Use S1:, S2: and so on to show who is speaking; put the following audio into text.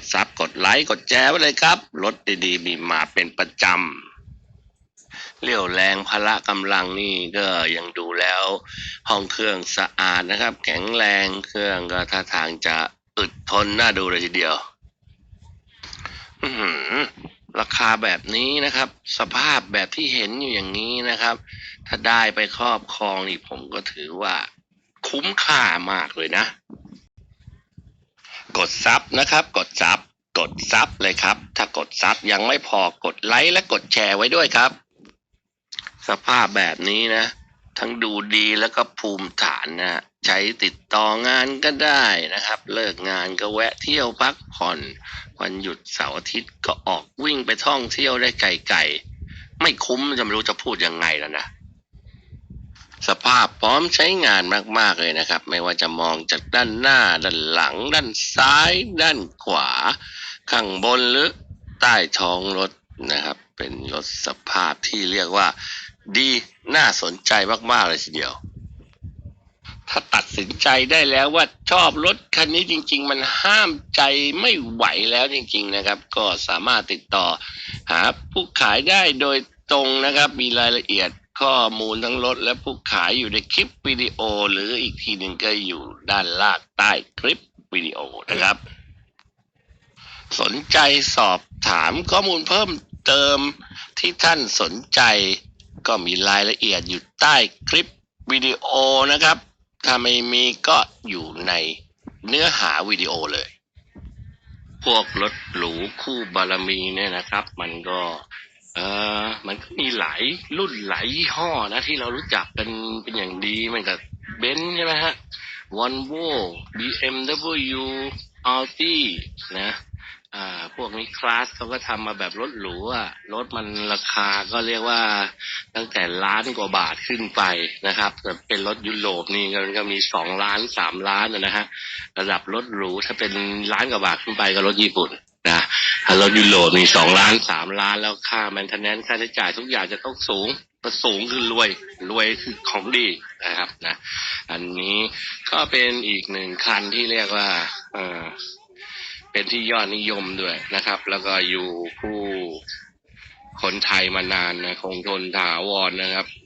S1: ดซับกดไลค์กดแชร์ไว้เลยครับ รถดีๆ มีมาเป็นประจำเรี่ยวแรงพละกำลังนี่ก็ยังดูแล้ว ห้องเครื่องสะอาดนะครับ แข็งแรงเครื่องก็ท่าทางจะอึดทนน่าดูเลยทีเดียวราคาแบบนี้นะครับ สภาพแบบที่เห็นอยู่อย่างนี้นะครับ ถ้าได้ไปครอบครองนี่ผมก็ถือว่า คุ้มค่ามากเลยนะ กดซับนะครับกด ซับกดซับเลยครับ ถ้ากดซับยังไม่พอกดไลค์และกดแชร์ไว้ด้วยครับ สภาพแบบนี้นะ ทั้งดูดีแล้วก็ภูมิฐานนะใช้ติดต่องานก็ได้นะครับ เลิกงานก็แวะเที่ยวพักผ่อน วันหยุดเสาร์อาทิตย์ก็ออกวิ่งไปท่องเที่ยวได้ไกลๆไม่คุ้มจะไม่รู้จะพูดยังไงแล้วนะ สภาพพร้อมใช้งานมากๆเลยนะครับ ไม่ว่าจะมองจากด้านหน้า ด้านหลัง ด้านซ้าย ด้านขวา ข้างบนหรือใต้ท้องรถนะครับ เป็นรถสภาพที่เรียกว่า ดีน่าสนใจมากๆเลยทีเดียว ถ้าตัดสินใจได้แล้วว่าชอบรถคันนี้จริง ๆ มันห้ามใจไม่ไหวแล้วจริง ๆนะครับ ก็สามารถติดต่อหาผู้ขายได้โดยตรงนะครับ มีรายละเอียด ข้อมูลทั้งรถและผู้ขายอยู่ในคลิปวิดีโอ หรืออีกทีหนึ่งก็อยู่ด้านล่างใต้คลิปวิดีโอนะครับ สนใจสอบถามข้อมูลเพิ่มเติมที่ท่านสนใจก็มีรายละเอียดอยู่ใต้คลิปวิดีโอนะครับ ถ้าไม่มีก็อยู่ในเนื้อหาวิดีโอเลย พวกรถหรูคู่บารมีเนี่ยนะครับ มันก็ มันก็มีหลายรุ่นหลายยี่ห้อนะที่เรารู้จักกันเป็นอย่างดีมันกับเบนซ์ใช่ไหมฮะวอลโว่ BMW Audi นะอ่าพวกนี้คลาสเขาก็ทำมาแบบรถหรูอะรถมันราคาก็เรียกว่าตั้งแต่ล้านกว่าบาทขึ้นไปนะครับแต่เป็นรถยุโรปนี่มันก็มีสองล้านสามล้านนะฮะระดับรถหรูถ้าเป็นล้านกว่าบาทขึ้นไปก็รถญี่ปุ่น รถยุโรปมีสองล้านสามล้านแล้วค่าแมนเทนแนนค่าใช้จ่ายทุกอย่างจะต้องสูงก็สูงคือรวยรวยคือของดีนะครับนะอันนี้ก็เป็นอีกหนึ่งคันที่เรียกว่าเออเป็นที่ยอดนิยมด้วยนะครับ แล้วก็อยู่คู่คนไทยมานานนะคงทนถาวรนะครับ